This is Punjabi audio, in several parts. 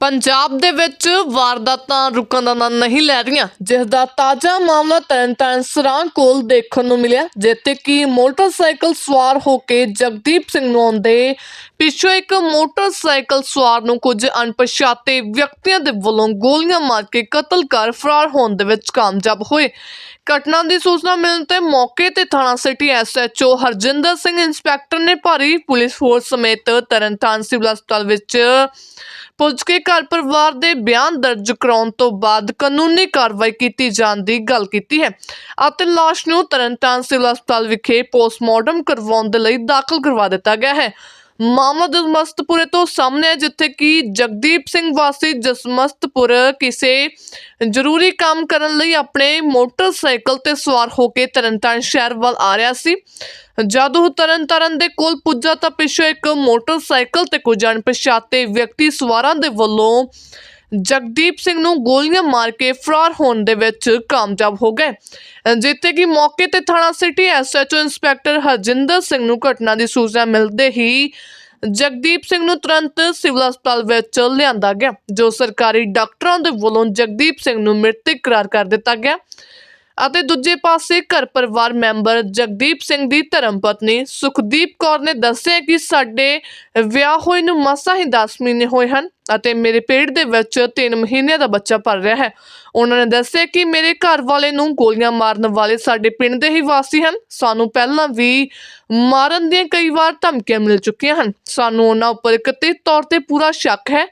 ਪੰਜਾਬ ਦੇ ਵਿੱਚ ਵਾਰਦਾਤਾਂ ਰੁਕਣ ਦਾ ਨਾਂ ਨਹੀਂ ਲੈ ਰਹੀਆਂ, ਜਿਸ ਦਾ ਤਾਜ਼ਾ ਮਾਮਲਾ ਤਰਨਤਾਰਨ ਸਰਾਂ ਕੋਲ ਦੇਖਣ ਨੂੰ ਮਿਲਿਆ, ਜਿੱਥੇ ਕਿ ਮੋਟਰਸਾਈਕਲ ਸਵਾਰ ਹੋ ਕੇ ਜਗਦੀਪ ਸਿੰਘ ਨੂੰ ਆਉਂਦੇ ਪਿੱਛੋਂ ਇੱਕ ਮੋਟਰਸਾਈਕਲ ਸਵਾਰ ਨੂੰ ਕੁਝ ਅਣਪਛਾਤੇ ਵਿਅਕਤੀਆਂ ਦੇ ਵੱਲੋਂ ਗੋਲੀਆਂ ਮਾਰ ਕੇ ਕਤਲ ਕਰ ਫਰਾਰ ਹੋਣ ਦੇ ਵਿੱਚ ਕਾਮਯਾਬ ਹੋਏ। ਘਟਨਾ ਦੀ ਸੂਚਨਾ ਮਿਲਣ ਤੇ ਮੌਕੇ ਤੇ ਥਾਣਾ city SHO Harjinder Singh, inspector ਨੇ ਭਾਰੀ ਪੁਲਿਸ ਫੋਰਸ ਸਮੇਤ ਤਰਨਤਾਰਨ ਸਿਵਲ ਹਸਪਤਾਲ ਵਿੱਚ ਪੁੱਜ ਕੇ ਘਰ ਪਰਿਵਾਰ ਦੇ ਬਿਆਨ ਦਰਜ ਕਰਾਉਣ ਤੋਂ ਬਾਅਦ ਕਾਨੂੰਨੀ ਕਾਰਵਾਈ ਕੀਤੀ ਜਾਣ ਦੀ ਗੱਲ ਕੀਤੀ ਹੈ ਅਤੇ ਲਾਸ਼ ਨੂੰ ਤਰਨਤਾਰਨ ਸਿਵਲ ਹਸਪਤਾਲ ਵਿਖੇ ਪੋਸਟਮਾਰਟਮ ਕਰਵਾਉਣ ਦੇ ਲਈ ਦਾਖਲ ਕਰਵਾ ਦਿੱਤਾ ਗਿਆ ਹੈ। ਮਾਮਲਾ ਜਸਮਸਤਪੁਰੇ ਤੋਂ ਸਾਹਮਣੇ ਹੈ, ਜਿੱਥੇ ਕਿ ਜਗਦੀਪ ਸਿੰਘ ਵਾਸੀ ਜਸਮਸਤਪੁਰ ਕਿਸੇ ਜ਼ਰੂਰੀ ਕੰਮ ਕਰਨ ਲਈ ਆਪਣੇ ਮੋਟਰਸਾਈਕਲ ਤੇ ਸਵਾਰ ਹੋ ਕੇ ਤਰਨਤਾਰਨ ਸ਼ਹਿਰ ਵੱਲ ਆ ਰਿਹਾ ਸੀ। ਜਦ ਉਹ ਤਰਨਤਾਰਨ ਦੇ ਕੋਲ ਪੁੱਜਾ ਤਾਂ ਪਿੱਛੋਂ ਇੱਕ ਮੋਟਰਸਾਈਕਲ ਤੇ ਕੁਝ ਅਣਪਛਾਤੇ ਵਿਅਕਤੀ ਸਵਾਰਾਂ ਦੇ ਵੱਲੋਂ ਜਗਦੀਪ ਸਿੰਘ ਨੂੰ ਗੋਲੀਆਂ ਮਾਰ ਕੇ ਫਰਾਰ ਹੋਣ ਦੇ ਵਿੱਚ ਕਾਮਯਾਬ ਹੋ ਗਏ। ਜਿੱਥੇ ਕਿ ਮੌਕੇ ਤੇ ਥਾਣਾ city SHO inspector Harjinder Singh ਨੂੰ ਘਟਨਾ ਦੀ ਸੂਚਨਾ ਮਿਲਦੇ ਹੀ ਜਗਦੀਪ ਸਿੰਘ ਨੂੰ ਤੁਰੰਤ ਸਿਵਲ ਹਸਪਤਾਲ ਵਿੱਚ ਲਿਆਂਦਾ ਗਿਆ, ਜੋ ਸਰਕਾਰੀ ਡਾਕਟਰਾਂ ਦੇ ਵੱਲੋਂ ਜਗਦੀਪ ਸਿੰਘ ਨੂੰ ਮ੍ਰਿਤਕ ਕਰਾਰ ਕਰ ਦਿੱਤਾ ਗਿਆ। ਅਤੇ ਦੂਜੇ ਪਾਸੇ ਘਰ ਪਰਿਵਾਰ ਮੈਂਬਰ ਜਗਦੀਪ ਸਿੰਘ ਦੀ ਧਰਮ ਪਤਨੀ ਸੁਖਦੀਪ ਕੌਰ ਨੇ ਦੱਸਿਆ ਕਿ ਸਾਡੇ ਵਿਆਹ ਹੋਏ ਨੂੰ ਮਸਾਂ ਹੀ 10 ਮਹੀਨੇ ਹੋਏ ਹਨ ਅਤੇ ਮੇਰੇ ਪੇਟ ਦੇ ਵਿੱਚ 3 ਮਹੀਨਿਆਂ ਦਾ ਬੱਚਾ ਪਲ ਰਿਹਾ ਹੈ। ਉਹਨਾਂ ਨੇ ਦੱਸਿਆ ਕਿ ਮੇਰੇ ਘਰ ਵਾਲੇ ਨੂੰ ਗੋਲੀਆਂ ਮਾਰਨ ਵਾਲੇ ਸਾਡੇ ਪਿੰਡ ਦੇ ਹੀ ਵਾਸੀ ਹਨ। ਸਾਨੂੰ ਪਹਿਲਾਂ ਵੀ ਮਾਰਨ ਦੀਆਂ ਕਈ ਵਾਰ ਧਮਕੀਆਂ ਮਿਲ ਚੁੱਕੀਆਂ ਹਨ। ਸਾਨੂੰ ਉਹਨਾਂ ਉੱਪਰ ਕਥਿਤ ਤੌਰ ਤੇ ਪੂਰਾ ਸ਼ੱਕ ਹੈ।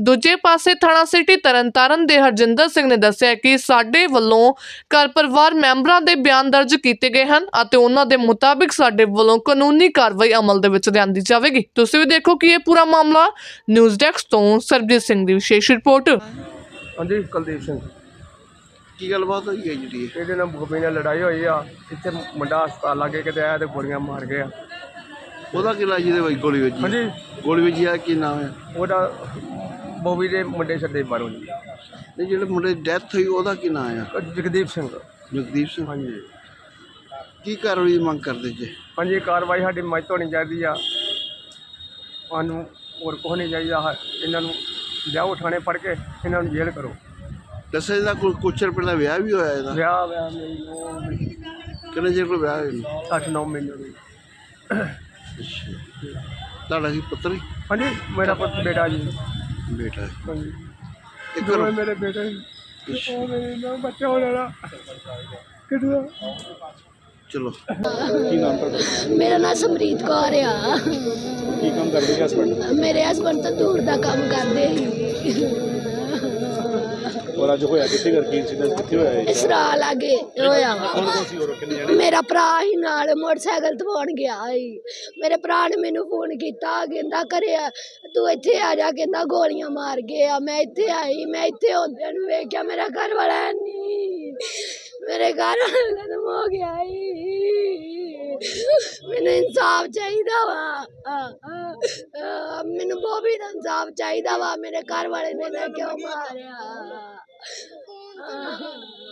ਦੂਜੇ ਪਾਸੇ ਥਾਣਾ ਸਿਟੀ ਤਰਨਤਾਰਨ ਦੇ ਹਰਜਿੰਦਰ ਸਿੰਘ ਨੇ ਦੱਸਿਆ ਕਿ ਸਾਡੇ ਵੱਲੋਂ ਘਰ ਪਰਿਵਾਰ ਮੈਂਬਰਾਂ ਦੇ ਬਿਆਨ ਦਰਜ ਕੀਤੇ ਗਏ ਹਨ ਅਤੇ ਉਹਨਾਂ ਦੇ ਮੁਤਾਬਿਕ ਸਾਡੇ ਵੱਲੋਂ ਕਾਨੂੰਨੀ ਕਾਰਵਾਈ ਅਮਲ ਦੇ ਵਿੱਚ ਲਿਆਂਦੀ ਜਾਵੇਗੀ। ਤੁਸੀਂ ਵੀ ਦੇਖੋ ਕਿ ਇਹ ਪੂਰਾ ਮਾਮਲਾ ਨਿਊਜ਼ ਡੈਸਕ ਤੋਂ ਸਰਬਜੀਤ ਸਿੰਘ ਦੀ ਵਿਸ਼ੇਸ਼ ਰਿਪੋਰਟ। ਹਾਂਜੀ ਕੁਲਦੀਪ ਸਿੰਘ। ਕੀ ਗੱਲਬਾਤ ਹੋਈ ਹੈ ਇਹ? ਇਹਦੇ ਨਾਲ ਬੁਗਬੀ ਨਾਲ ਲੜਾਈ ਹੋਈ ਆ। ਇੱਥੇ ਮੁੰਡਾ ਹਸਪਤਾਲ ਲਾਗੇ ਕਿਤੇ ਆਇਆ ਤੇ ਗੋਲੀਆਂ ਮਾਰ ਗਿਆ ਉਹਦਾ ਕੀ ਲਾ ਜਿਹਦੇ ਵਿੱਚ ਗੋਲੀ ਵੱਜੀ ਹਾਂਜੀ। ਗੋਲੀ ਵੱਜੀ ਆ ਕੀ ਨਾਮ ਹੈ? ਉਹਦਾ ਬੋਬੀ ਦੇ ਮੁੰਡੇ ਛੱਡੇ ਮਾਰੋ ਜੀ। ਇਹ ਜਿਹੜੇ ਮੁੰਡੇ ਦੀ ਡੈਥ ਹੋਈ ਉਹਦਾ ਕੀ ਨਾਮ ਹੈ? ਜਗਦੀਪ ਸਿੰਘ। ਜਗਦੀਪ ਸਿੰਘ? ਹਾਂਜੀ। ਕੀ ਕਾਰਵਾਈ ਦੀ ਮੰਗ ਕਰਦੇ ਜੇ? ਹਾਂਜੀ ਕਾਰਵਾਈ ਸਾਡੀ ਮੱਝ ਹੋਣੀ ਚਾਹੀਦੀ ਆ। ਸਾਨੂੰ ਹੋਰ ਕੁਛ ਨਹੀਂ ਚਾਹੀਦਾ ਇਹਨਾਂ ਨੂੰ ਜਾਓ ਥਾਣੇ ਫੜ ਕੇ ਇਹਨਾਂ ਨੂੰ ਜੇਲ੍ਹ ਕਰੋ। ਦੱਸਿਆ ਇਹਦਾ ਕੋਈ ਕੁਛ ਚਿਰ ਪਹਿਲਾਂ ਵਿਆਹ ਵੀ ਹੋਇਆ ਇਹਦਾ? ਵਿਆਹ ਵਿਆਹ ਮੈਨੂੰ ਕਿੰਨੇ ਚਿਰ ਕੋਲ ਵਿਆਹ ਹੋਇਆ 8-9 ਮਹੀਨੇ ਦੀ ਅੱਛਾ। ਤੁਹਾਡਾ ਪੁੱਤਰ ਹੀ ਹਾਂਜੀ ਮੇਰਾ ਪੁੱਤ ਬੇਟਾ ਜੀ। ਬੇਟਾ ਹੈ। ਹਾਂਜੀ। ਇਹ ਦੋਵੇਂ ਕਰੋ ਮੇਰੇ ਬੇਟੇ ਸੀ ਉਹ ਮੇਰੇ ਨਾਲ ਬੱਚਾ ਹੋਣ ਵਾਲਾ ਕਿਦੋਂ ਚਲੋ। ਮੇਰਾ ਨਾਮ ਸਮਰੀਤ ਕੌਰ ਆ। ਕੀ ਕੰਮ ਕਰਦੇ ਹਸਬੰਡ ਮੇਰੇ ਹਸਬੰਡ ਤਾਂ ਦੂਰ ਦਾ ਕੰਮ ਕਰਦੇ ਸੀ ਔਰ ਅੱਜ ਹੋਇਆ ਕਿੱਥੇ ਕਰਕੇ ਇਨਸੀਡੈਂਟ ਕਿੱਥੇ ਹੋਇਆ ਇਹ? ਇਸਰਾ ਲਾਗੇ ਹੋਇਆ ਵਾ। ਕੌਣ ਕੌਣ ਸੀ ਹੋਰ ਕਿੰਨੇ ਜਣੇ? ਮੇਰਾ ਭਰਾ ਹੀ ਨਾਲ ਮੋਟਰਸਾਈਕਲ ਧਵਾਉਣ ਗਿਆ ਸੀ। ਮੇਰੇ ਭਰਾ ਨੇ ਮੈਨੂੰ ਫੋਨ ਕੀਤਾ ਕਹਿੰਦਾ ਘਰੇ ਆ, ਤੂੰ ਇੱਥੇ ਆ ਜਾ ਕਹਿੰਦਾ ਗੋਲੀਆਂ ਮਾਰ ਗਏ ਆ। ਮੈਂ ਇੱਥੇ ਆਈ ਮੈਂ ਇੱਥੇ ਹੁੰਦਿਆਂ ਨੂੰ ਵੇਖਿਆ ਮੇਰਾ ਘਰ ਵਾਲਾ ਨਹੀਂ ਮੇਰੇ ਘਰ ਵਾਲਾ ਖਤਮ ਹੋ ਗਿਆ ਈ ਮੈਨੂੰ ਇਨਸਾਫ ਚਾਹੀਦਾ ਵਾ। ਮੈਨੂੰ ਬੋਬੀ ਦਾ ਇਨਸਾਫ ਚਾਹੀਦਾ ਵਾ। ਮੇਰੇ ਘਰ ਵਾਲੇ ਨੇ ਕਿਉਂ ਮਾਰਿਆ। ਆ।